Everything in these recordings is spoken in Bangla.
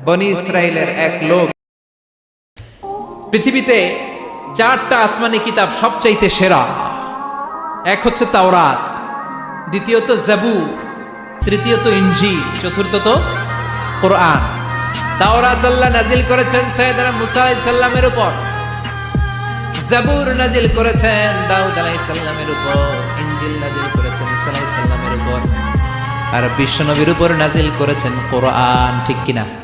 বনি ইসরায়েলের এক লোক। পৃথিবীতে চারটা আসমানি কিতাব সবচাইতে সেরা। এক হচ্ছে তাওরাত, দ্বিতীয়ত জাবু তৃতীয়ত ইঞ্জি চতুর্থত কোরআন। তাওরাত আল্লাহ নাজিল করেছেন সৈয়দনা মুসা আলাইহিস সালামের উপর। জাবুর নাজিল করেছেন দাউদ আলাইহিস সালামের উপর, ইনজিল নাজিল করেছেন ঈসা আলাইহিস সালামের উপর। আর বিশ্বনবীর উপর নাজিল করেছেন কোরআন, ঠিক কিনা?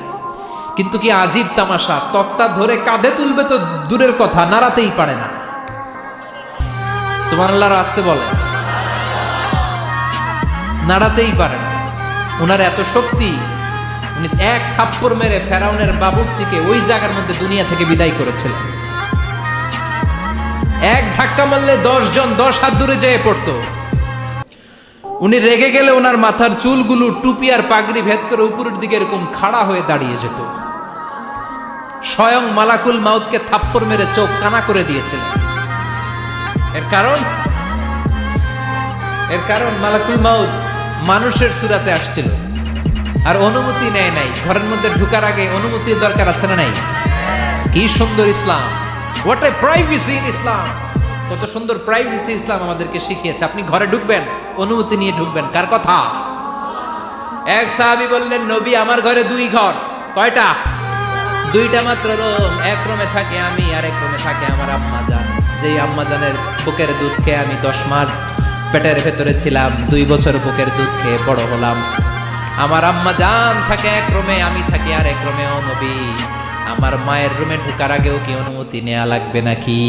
কিন্তু কি আজীব তামাশা? তক্তা ধরে কাঁধে তুলবে তো দূরের কথা, নাড়াতেই পারে না। সুমান আল্লাহর আসতে বলে। নাড়াতেই পারে না। উনার এত শক্তি, উনি এক থাপ্পড় মেরে ফেরাউনের বাবুর্চিকে ওই জায়গার মধ্যে দুনিয়া থেকে বিদায় করেছিলেন। এক ধাক্কা মারলে দশ জন দশ হাত দূরে যেয়ে পড়তো। উনি রেগে গেলে ওনার মাথার চুলগুলো টুপি আর পাগড়ি ভেদ করে উপরের দিকে এরকম খাড়া হয়ে দাঁড়িয়ে যেত। স্বয়ং মালাকুল মাউদকে থাপ্পড় মেরে চোখ কানা করে দিয়েছিলেন। এর কারণ? এর কারণ মালাকুল মাউদ মানুষের সুরাতে আসছিল। আর অনুমতি নেয় নাই। ঘরের মধ্যে ঢুকার আগে অনুমতির দরকার আছে না নাই? কি সুন্দর Islam. What a privacy in Islam কত সুন্দর প্রাইভেসি ইসলাম আমাদেরকে শিখিয়েছে। আপনি ঘরে ঢুকবেন, অনুমতি নিয়ে ঢুকবেন। কার কথা? এক সাহাবি বললেন, নবী, আমার ঘরে দুই ঘর। কয়টা? দুইটা মাত্র রুম এক রুমে থাকে আমি আর এক রুমে থাকে আমার আম্মা জান। যেই আম্মা জানের বুকের দুধ খেয়ে আমি দশ মাস পেটের ভেতরে ছিলাম, দুই বছর বুকের দুধ খেয়ে বড় হলাম। আমার আম্মা জান থাকে এক রুমে আমি থাকি আর এক রুমে ও নবী আমার মায়ের রুমে ঢুকার আগেও কি অনুমতি নেওয়া লাগবে নাকি?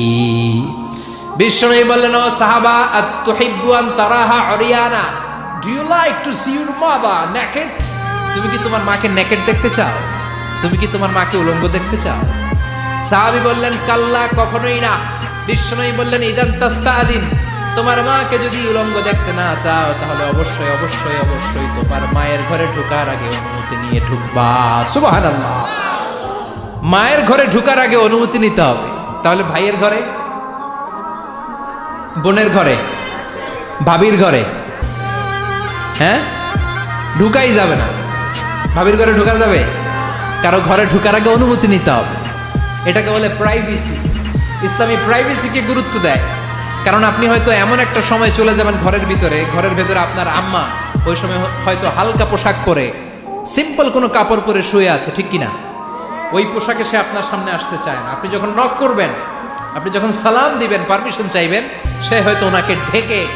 বিশ্বনবী বললেন, ও সাহাবা, আত-তুহিব্বু আন তারাহা Oriana. Do you like to see your naked তুমি কি তোমার মাকে নেকেড দেখতে চাও? তুমি কি তোমার মাকে উলঙ্গ দেখতে চাও? সাহাবি বললেন, কাল্লা, কখনোই না। বিশ্বনবী বললেন, ইদান তাস্তাদিন তোমার মাকে যদি উলঙ্গ দেখতে না চাও, তাহলে অবশ্যই অবশ্যই অবশ্যই তোমার মায়ের ঘরে ঢোকার আগে অনুমতি নিয়ে ঢুকবা। সুবহানাল্লাহ। মায়ের ঘরে ঢুকার আগে অনুমতি নিতে হবে। তাহলে ভাইয়ের ঘরে? বোনের ঘরে? ভাবির ঘরে? হ্যাঁ? ঢুকাই যাবে না। ভাবির ঘরে ঢুকা যাবে? কারও ঘরে ঢুকার আগে অনুমতি নিতে হবে। এটাকে বলে প্রাইভেসি ইসলামী প্রাইভেসিকে গুরুত্ব দেয়। কারণ আপনি হয়তো এমন একটা সময় চলে যাবেন ঘরের ভিতরে, ঘরের ভেতরে আপনার আম্মা ওই সময় হয়তো হালকা পোশাক পরে সিম্পল কোনো কাপড় পরে শুয়ে আছে, ঠিক কিনা? ওই পোশাকে সে আপনার সামনে আসতে চায় না। আপনি যখন নক করবেন, আপনি যখন সালাম দিবেন পারমিশন চাইবেন, সে হয়তো ওনাকে ঢেকে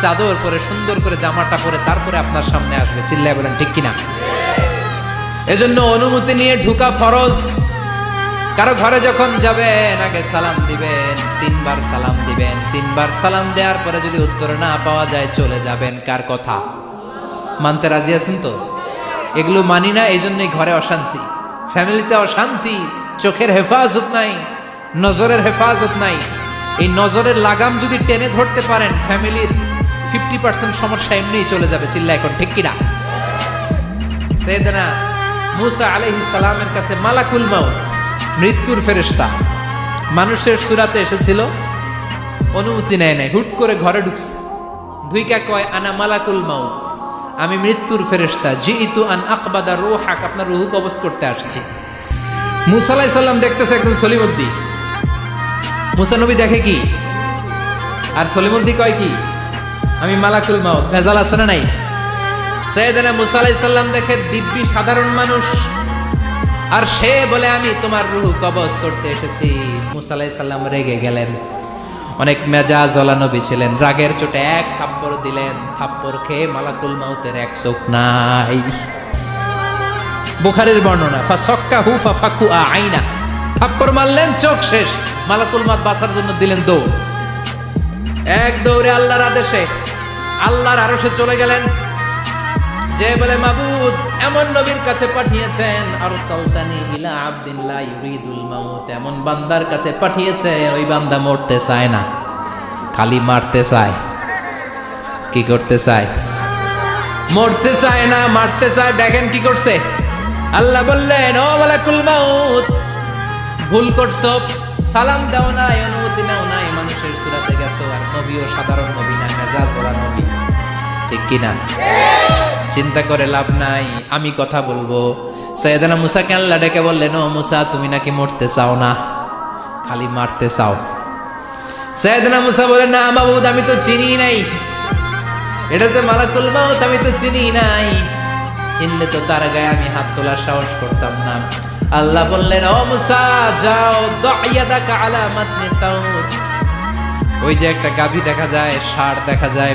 চাদর পরে, সুন্দর করে জামাটা পরে, তারপরে আপনার সামনে আসবে। চিল্লায় বলেন, ঠিক কিনা? এজন্য অনুমতি নিয়ে ঢুকা ফরজ। কারও ঘরে যখন যাবেন, আগে সালাম দিবেন, তিনবার সালাম দিবেন। তিনবার সালাম দেওয়ার পরে যদি উত্তর না পাওয়া যায়, চলে যাবেন। কার কথা? মানতে রাজি আছেন তো? এগুলো মানি না এই জন্যই ঘরে অশান্তি। ফ্যামিলিতে অশান্তি, চোখের হেফাজত নাই, নজরের হেফাজত নাই। এই নজরের লাগাম যদি টেনে ধরতে পারেন, ফ্যামিলির ফিফটি পার্সেন্ট সমস্যা এমনিই চলে যাবে চিল্লা এখন ঠিক কিনা? সেদনা মুসা আলাইহিস সালামের কাছে মালাকুল মাউত, মৃত্যুর ফেরেশতা। মানুষের সুরাতে এসেছিল, অনুমতি নেয় নাই, হুট করে ঘরে ঢুকছে। ধুইকা কয়, আনা মালাকুল মাউত, আমি মৃত্যুর ফেরেশতা জি ইতু আন আকবাদা রো হাক আপনার রুহু কবজ করতে আসছি। মুসা আলাইহিস সালাম দেখতেছে একজন সলিমুদ্দি। মুসা নবী দেখে কি? আর সলিমুদ্দি কয় কি? আমি মালাকুল মাউত, ভেজাল আছে না নাই? সৈয়দনা মুসা আলাইহিস সালাম দেখে দিব্যি সাধারণ মানুষ। আর সে বলে, আমি তোমার রুহু কবজ করতে এসেছি। মুসা আলাইহিস সালাম রেগে গেলেন। অনেক মেজাজ ওলা নবী ছিলেন। রাগের চোটে এক থাপ্পড় দিলেন। থাপ্পড় খেয়ে মালাকুল মাউতের এক চোখ নাই। বুখারের বর্ণনা ফা সক্কা হু ফা ফাকু আইনা। থাপ্পড় মারলেন, চোখ শেষ। মালাকুল মাত বাসার জন্য দিলেন দৌড়। এক দৌড়ে আল্লাহর আদেশে আল্লাহর আরশে চলে গেলেন। যে বলে মাবুদ, এমন নবীর কাছে পাঠিয়েছেন আর সালতানি ইলা আবদিন ইউরিদুল মাউত। এমন বান্দার কাছে পাঠিয়েছে, ওই বান্দা মরতে চায় না, খালি মারতে চায়। কি করতে চায়? মরতে চায় না, মারতে চায়, দেখেন কি করছে। আল্লাহ বললেন, ও মালাকুল মাউত, ভুল করছ, সালাম দাও নাই, অনুমতি নাও নাই, মানুষের সুরাতে গেছো, আর নবীও সাধারণ নবী না, মেজাজ ওলা নবী। ঠিক কিনা চিন্তা করে লাভ নাই, আমি কথা বলব। সৈয়দানা মুসাকে আল্লাহ ডেকে বললেন, ও মুসা, তুমি নাকি মরতে চাও না? খালি মারতে চাও। সৈয়দানা মুসা বলেন না বাবু আমি তো চিনি নাই। এটা যে মালাকুল মাউত, আমি তো চিনি নাই। চিনলে তো তার গায়ে আমি হাত তোলার সাহস করতাম না। আল্লাহ বললেন, ও মুসা, যাও দাইয়াদাকা আলা মাতনি সাউদ। ওই যে একটা গাভী দেখা যায়, ষাঁড় দেখা যায়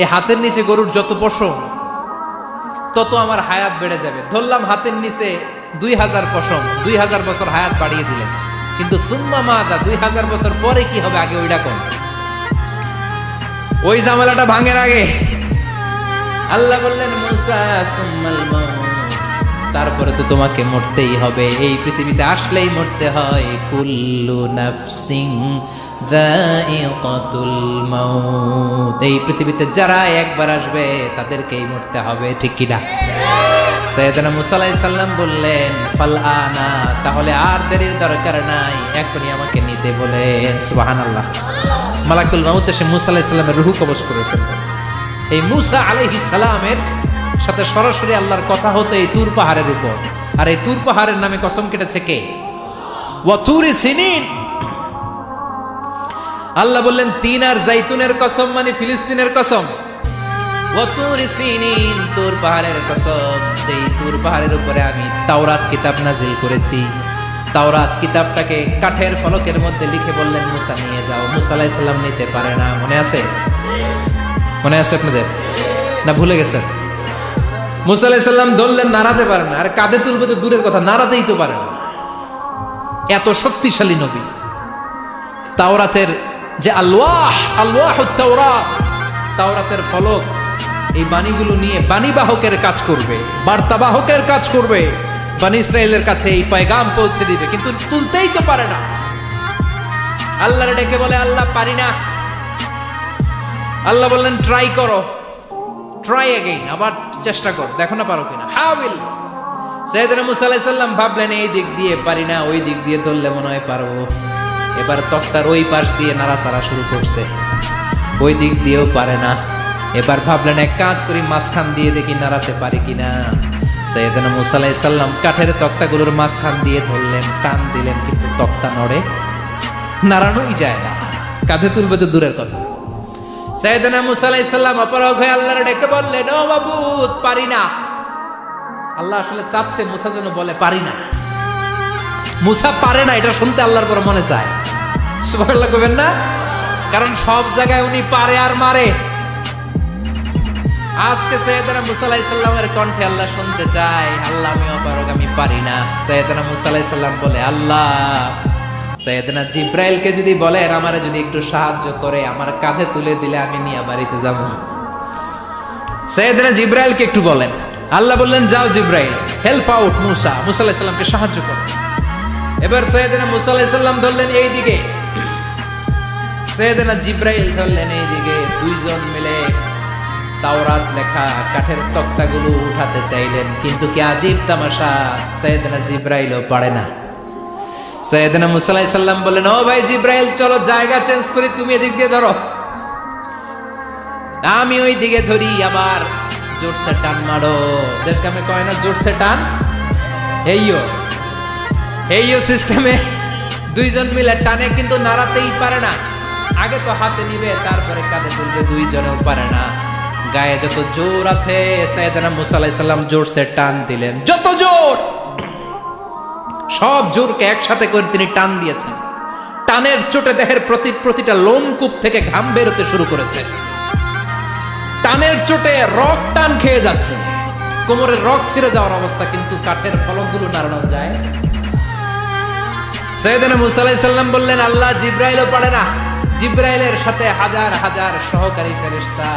এই হাতের নিচে গরুর যত পশম, তত আমার হায়াত বেড়ে যাবে। ধরলাম হাতের নিচে দুই হাজার পশম, দুই হাজার বছর হায়াত বাড়িয়ে দিলেন। কিন্তু সুম্মা মাদা, দুই হাজার বছর পরে কি হবে আগে ওইটা কোন। ওই ঝামেলাটা ভাঙের আগে। আল্লাহ বললেন তারপরে তো তোমাকে মরতেই হবে। এই পৃথিবীতে আসলেই মরতে হয় কুল্লু নাফসিং এই পৃথিবীতে যারা একবার আসবে, তাদেরকেই মরতে হবে, ঠিক কিনা সৈয়দনা মুসা সাল্লাম বললেন ফাল আনা তাহলে আর দেরির দরকার নাই, এখনই আমাকে নিতে বলেন। সুবহানাল্লাহ। মালাকুল মাউত এসে মুসা আলাইহিস সাল্লামের রূহ কবজ করে ফেললেন। এই মুসা আলাইহিস সালামের সাথে সরাসরি আল্লাহর কথা হতো এই তুর পাহাড়ের উপর। আর এই তুর পাহাড়ের নামে কসম কেটেছে কে? ওয়াতুরি সিনিন। আল্লাহ বললেন, তিন আর জাইতুনের কসম মানে ফিলিস্তিনের কসম। তুর পাহাড়ের কসম। যেই তুর পাহাড়ের উপরে আমি তাওরাত কিতাব নাজিল করেছি। তাওরাত কিতাবটাকে কাঠের ফলকের মধ্যে লিখে বললেন, মুসা নিয়ে যাও। মুসা আলাইহিস সালাম নিতে পারে না। মনে আছে? মনে আছে আপনাদের? না ভুলে গেছেন? মুসা আলাইহিস সালাম ধরলেন, নাড়াতে পারে না। আর কাঁধে তুলবে তো দূরের কথা, নাড়াতেই তো পারে না। এত শক্তিশালী নবী। তাওরাতের যে আল্লাহ আল্লাহ তাওরাতের ফলক, এই বাণীগুলো নিয়ে বাণীবাহকের কাজ করবে বার্তাবাহকের কাজ করবে, বাণী ইসরায়েলের কাছে এই পয়গাম পৌঁছে দিবে, কিন্তু তুলতেই তো পারে না। আল্লাহরে ডেকে বলে, আল্লাহ, পারি না। আল্লাহ বললেন ট্রাই করো। ট্রাই এগেইন আবার চেষ্টা কর। দেখো না পারো কিনা। হা উইল সৈয়দনা মুসা আলাইহিস সালাম ভাবলেন, এই দিক দিয়ে পারি না, ওই দিক দিয়ে ধরলে মনে হয় পারব। এবার তক্তার ওই পাশ দিয়ে নাড়াচাড়া শুরু করছে। ওই দিক দিয়েও পারে না। এবার ভাবলেন এক কাজ করি, মাঝখান দিয়ে দেখি নাড়াতে পারি কিনা। সৈয়দনা মুসা আলাইহিস সালাম কাঠের তক্তাগুলোর মাঝখান দিয়ে ধরলেন, টান দিলেন, কিন্তু তক্তা নড়ে। নাড়ানোই যায় না। কাঁধে তুলবে তো দূরের কথা। সৈয়দনা মুসা আলাইহিস সালাম অপরাগ হয়ে আল্লাহর ডেকে বললেন, ও বাবু পারি না। আল্লাহ আসলে চাচ্ছে মুসা যেন বলে, পারি না। মুসা পারে না, এটা শুনতে আল্লাহর পর মনে চায়। কবেন না? কারণ সব জায়গায় উনি পারে আর মারে। আজকে কণ্ঠে আল্লাহ শুনতে চায়, আল্লাহ আমি অপারগ, আমি পারি না। বলে, আল্লাহ, সৈয়দনা জিব্রাইলকে যদি আমারে যদি একটু সাহায্য করে, আমার কাঁধে তুলে দিলে আমি নিয়ে বাড়িতে যাব। সৈয়দনা জিব্রাইলকে একটু বলেন। আল্লাহ বললেন, যাও জিব্রাইল হেল্প আউট মুসা। মুসা আলাইহিস সালামকে সাহায্য করো। এবার সৈয়দনা মুসা আলাইহিস সালাম ধরলেন এই দিকে। সৈয়দনা জিব্রাইল ধরলেন এই দিকে। দুইজন মিলে তাওরাত লেখা কাঠের তক্তাগুলো উঠাতে চাইলেন, কিন্তু কি আজীব তামাশা জিব্রাইলও পারে না। মুসা আলাইহিস সালাম বললেন, ও ভাই জিব্রাইল, চলো জায়গা চেঞ্জ করি, তুমি এদিক দিয়ে ধরো। আমি ওই দিকে ধরি, আবার জোরসে টান মারো। দেশকে আমি কয় না, জোরসে টান? এইও এইও সিস্টেমে দুইজন মিলে টানে, কিন্তু নাড়াতেই পারে না। আগে তো হাতে নিবে, তারপরে কাঁধে তুলবে, দুইজনেও পারে না। গায়ে যত জোর আছে সৈয়দনা মুসা সালাম জোরসে টান দিলেন। যত জোর! সব জোরকে একসাথে করে তিনি টান দিয়েছেন। টানের চোটে দেহের প্রতি, প্রতিটা লোমকূপ থেকে ঘাম বেরোতে শুরু করেছে। টানের চোটে রক টান খেয়ে যাচ্ছে। কোমরের রক ছিঁড়ে যাওয়ার অবস্থা, কিন্তু কাঠের ফলকগুলো নাড়ানো যায়। সৈয়দনা মুসা আলাইহিস সালাম বললেন, আল্লাহ জিব্রাইলও পারে না। জিব্রাইলের সাথে হাজার হাজার সহকারী ফেরেশতা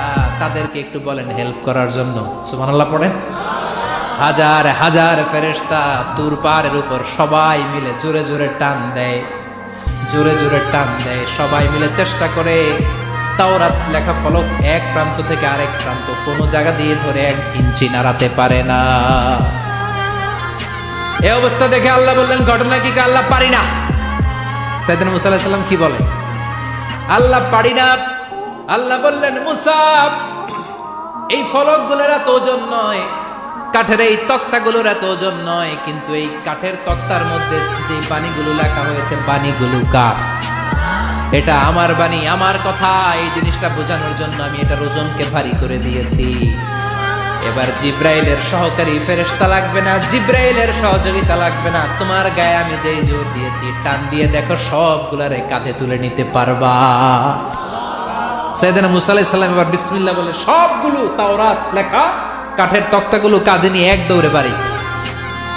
তাদেরকে একটু বলেন হেল্প করার জন্য। সুবহানাল্লাহ পড়েন। হাজার হাজার ফেরেশতা তুর উপর সবাই মিলে জোরে জোরে টান দেয়। জোরে জোরে টান দেয়, সবাই মিলে চেষ্টা করে। তাওরাত লেখা ফলক এক প্রান্ত থেকে আরেক প্রান্ত কোনো জায়গা দিয়ে ধরে এক ইঞ্চি নাড়াতে পারে না। এই অবস্থা দেখে আল্লাহ বললেন, ঘটনা কি আল্লাহ পারি না? সাইদিন মুসা আলাইহিস সালাম কি বলে? আল্লাহ পারি না। আল্লাহ বললেন, মুসা, এই ফলকগুলোর এত ওজন নয়, কাঠের এই তক্তাগুলোর এত ওজন নয়, কিন্তু এই কাঠের তক্তার মধ্যে যে বাণীগুলো লেখা হয়েছে, বাণীগুলো কার? এটা আমার বাণী, আমার কথা, এই জিনিসটা বোঝানোর জন্য আমি এটার ওজনকে ভারী করে দিয়েছি। এবার জিব্রাইলের সহকারী ফেরেশতা লাগবে না, জিব্রাইলের সহযোগিতা লাগবে না। তোমার গায়ে আমি যেই জোর দিয়েছি, টান দিয়ে দেখো সবগুলারে কাঁধে তুলে নিতে পারবা। এবার বিসমিল্লাহ বলে, সবগুলো তাওরাত লেখা, কাঠের তক্তাগুলো কাঁধে নিয়ে এক দৌড়ে বাড়ি।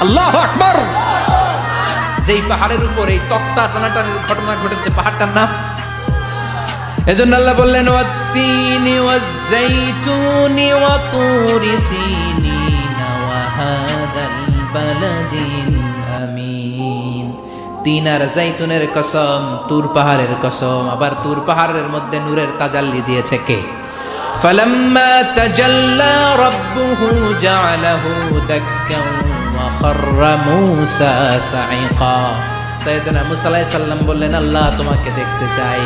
আল্লাহ যেই পাহাড়ের উপর এই তক্তা টানাটানির ঘটনা ঘটেছে, পাহাড়টার নাম এজন্য আল্লাহ বললেন ওয়াত্তিনি ওয়াজ্জাইতুনি ওয়া তুরি সিনিনা ওয়া হাদাল বালাদিল আমিন তিন আর জাইতুনের কসম তুর পাহাড়ের কসম আবার তুর পাহাড়ের মধ্যে নূরের তাজাল্লি দিয়েছে কে فلما تجلى ربه جعله دكا وخر موسى صعقا সৈয়দনা মুসা আলাইহিস সালাম বললেন, আল্লাহ তোমাকে দেখতে চাই।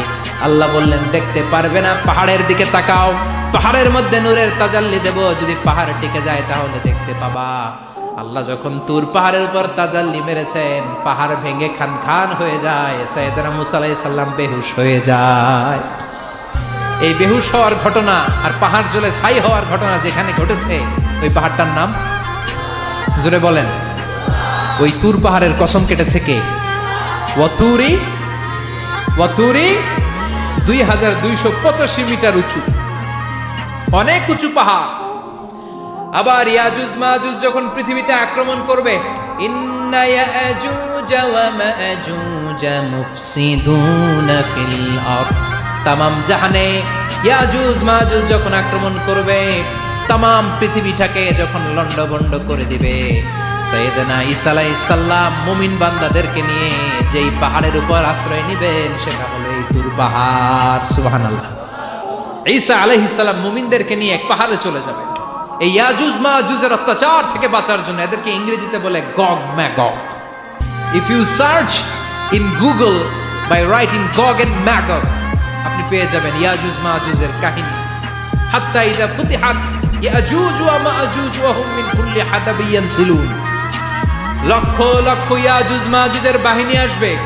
আল্লাহ বললেন, দেখতে পারবে না, পাহাড়ের দিকে তাকাও। পাহাড়ের মধ্যে নূরের তাজাল্লি দেব, যদি পাহাড় টিকে যায় তাহলে দেখতে পাবা। আল্লাহ যখন তুর পাহাড়ের উপর তাজাল্লি মেরেছেন, পাহাড় ভেঙে খান খান হয়ে যায়, সৈয়দনা মুসা আলাইহিস সালাম বেহুশ হয়ে যায়। এই বেহুশ হওয়ার ঘটনা আর পাহাড় জ্বলে ছাই হওয়ার ঘটনা যেখানে ঘটেছে, ওই পাহাড়টার নাম? জোরে বলেন। ওই তুর পাহাড়ের কসম কেটেছে কে? ওয়াতুরি ওয়াতুরি দুই হাজার দুইশো পঁচাশি মিটার উঁচু। অনেক উঁচু পাহাড়। আবার ইয়াজুজ মাহুজ যখন পৃথিবীতে আক্রমণ করবে, ইন্না ইয়াজুজ ওয়া মা'জুজ ফিল আরদ। তামাম জাহানে ইয়াজুজ মাহুজ যখন আক্রমণ করবে, তামাম পৃথিবীটাকে যখন লন্ডভন্ড করে দিবে। সৈয়দনা ঈসা আলাইহিস সালাম মুমিন বান্দাদেরকে নিয়ে যেই পাহাড়ের উপর আশ্রয় নেবেন, সেটা হলো এই তুর পাহাড়। সুবহানাল্লাহ। ঈসা আলাইহিস সালাম মুমিনদেরকে নিয়ে এক পাহাড়ে চলে যাবেন। এই ইয়াজুজ মাজুজের অত্যাচার থেকে বাঁচার জন্য এদেরকে ইংরেজিতে বলে Gog Magog. If you search in Google by writing Gog and Magog, আপনি পেয়ে যাবেন ইয়াজুজ মাজুজের কাহিনী। হাত্তা ইদা ফুতিহাত ইয়াজুজ ওয়া মিন কুল্লি লক্ষ লক্ষ ইয়াজুজ বাহিনী আসবে।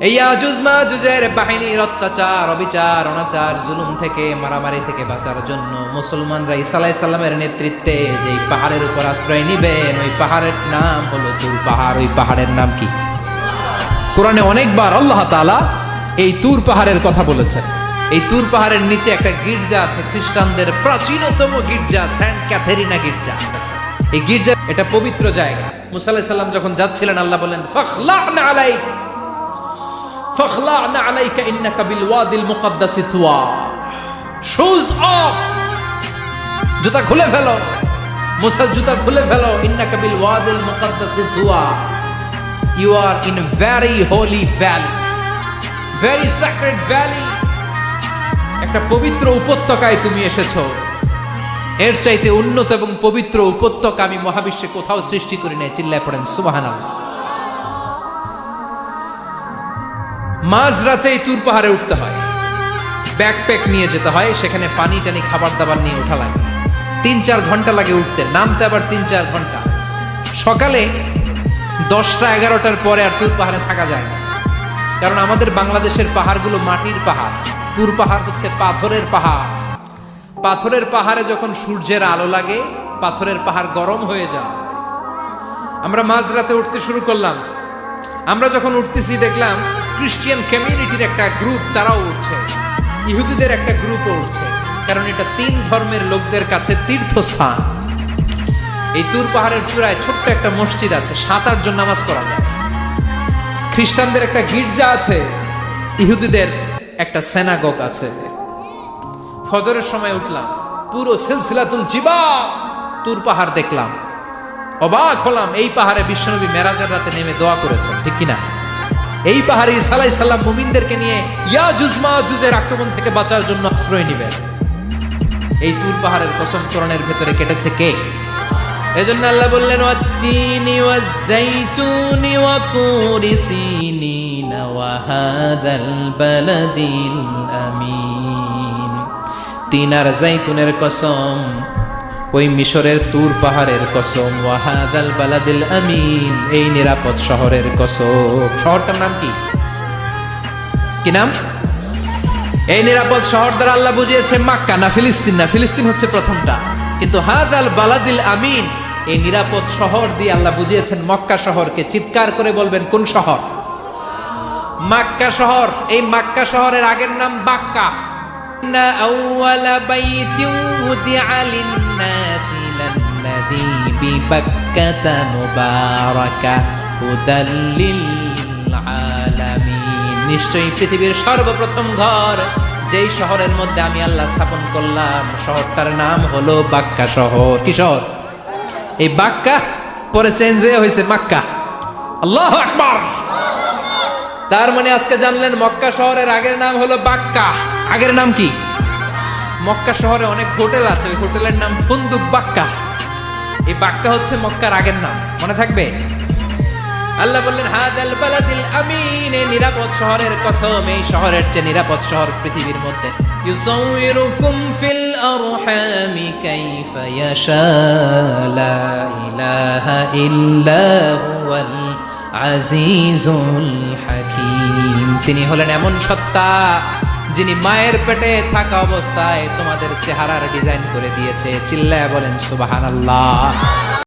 এই মাজুজের বাহিনীর অত্যাচার অবিচার, অনাচার, জুলুম থেকে, মারামারি থেকে বাঁচার জন্য মুসলমানরা ঈসা আলাইহিস সালামের নেতৃত্বে যেই পাহাড়ের উপর আশ্রয় নিবেন ওই পাহাড়ের নাম হলো তুর পাহাড়। ওই পাহাড়ের নাম কি? কোরআনে অনেকবার আল্লাহ তাআলা এই তুর পাহাড়ের কথা বলেছেন। এই তুর পাহাড়ের নিচে একটা গির্জা আছে, খ্রিস্টানদের প্রাচীনতম গির্জা, সেন্ট ক্যাথেরিনা গির্জা। এই গির্জা, এটা পবিত্র জায়গা। মুসা আলাইহিস সালাম যখন যাচ্ছিলেন, আল্লাহ বলেন বিল ওয়াদিল শুজ অফ জুতা খুলে ফেলো। জুতা খুলে ফেলো ওয়াদিল you are in very holy valley very sacred valley একটা পবিত্র উপত্যকায় তুমি এসেছ। এর চাইতে উন্নত এবং পবিত্র উপত্যকা আমি মহাবিশ্বে কোথাও সৃষ্টি করি নাই, চিল্লায় পড়েন সুবাহান মাঝ রাতে তুর পাহাড়ে উঠতে হয়। ব্যাকপ্যাক নিয়ে যেতে হয়, সেখানে পানি টানি খাবার দাবার নিয়ে ওঠা লাগে। তিন চার ঘণ্টা লাগে উঠতে, নামতে আবার তিন চার ঘণ্টা। সকালে দশটা এগারোটার পরে আর তুর পাহাড়ে থাকা যায় না। কারণ আমাদের বাংলাদেশের পাহাড়গুলো মাটির পাহাড়। তুর পাহাড় হচ্ছে পাথরের পাহাড়। পাথরের পাহাড়ে যখন সূর্যের আলো লাগে, পাথরের পাহাড় গরম হয়ে যায়। আমরা মাঝরাতে উঠতে শুরু করলাম। আমরা যখন উঠতেছি, দেখলাম খ্রিস্টিয়ান কমিউনিটির একটা গ্রুপ তারাও উঠছে। ইহুদিদের একটা গ্রুপও উঠছে। কারণ এটা তিন ধর্মের লোকদের কাছে তীর্থস্থান। এই তুর পাহাড়ের চূড়ায় ছোট্ট একটা মসজিদ আছে, সাত আট জন নামাজ পড়া যায় খ্রিস্টানদের একটা গির্জা আছে। ইহুদিদের একটা সেনাগক আছে। ফজরের সময় উঠলাম, পুরো সিলসিলাতুল জিবা তুর পাহাড় দেখলাম। অবাক হলাম, এই পাহাড়ে বিশ্বনবী মেরাজের রাতে নেমে দোয়া করেছেন, ঠিক কিনা? এই পাহাড়ে ইসালাই সাল্লাম মুমিনদেরকে নিয়ে ইয়া জুজমা জুজের আক্রমণ থেকে বাঁচার জন্য আশ্রয় নিবেন। এই তুর পাহাড়ের কসম করণের ভেতরে কেটেছে কে? এজন্য আল্লাহ বললেন, ওয়াত্তিনি ওয়াজ্জাইতুনি ওয়া তুরি সিনিন। ওয়া হাযাল বালাদিল আমিন তিন আর জাইতুনের কসম, ওই মিশরের তুর পাহাড়ের কসম ওয়াহাদাল বালাদিল আমিন, এই নিরাপদ শহরের কসম। শহরটার নাম কি? কি নাম? এই নিরাপদ শহর দ্বারা আল্লাহ বুঝিয়েছে মাক্কা না ফিলিস্তিন না ফিলিস্তিন হচ্ছে প্রথমটা। কিন্তু হাদাল বালাদিল আমিন, এই নিরাপদ শহর দিয়ে আল্লাহ বুঝিয়েছেন মক্কা শহরকে। চিৎকার করে বলবেন, কোন শহর? মাক্কা শহর। এই মাক্কা শহরের আগের নাম বাক্কা। নিশ্চয়ই পৃথিবীর সর্বপ্রথম ঘর, যেই শহরের মধ্যে আমি আল্লাহ স্থাপন করলাম। শহরটার নাম হলো বাক্কা শহর। কি শহর? এই বাক্কা পরে চেঞ্জ হয়ে হয়েছে মাক্কা। আল্লাহ আকবার। তার মানে আজকে জানলেন মক্কা শহরের আগের নাম হলো বাক্কা। আগের নাম কি? মক্কা শহরে অনেক হোটেল আছে, ওই হোটেলের নাম ফুন্দুক বাক্কা। এই বাক্কা হচ্ছে মক্কার আগের নাম, মনে থাকবে? আল্লাহ বললেন, হাদাল বালাদিল আমিন নিরাপদ শহরের কসম, এই শহরের চেয়ে নিরাপদ শহর পৃথিবীর মধ্যে। ইউসাউইরুকুম ফিল আরহামি কাইফা ইয়াশা লা ইলাহা ইল্লা হুয়াল আজিজুল হাকিম। তিনি হলেন এমন সত্তা যিনি মায়ের পেটে থাকা অবস্থায় তোমাদের চেহারার ডিজাইন করে দিয়েছে। চিল্লায় বলেন সুবাহান আল্লাহ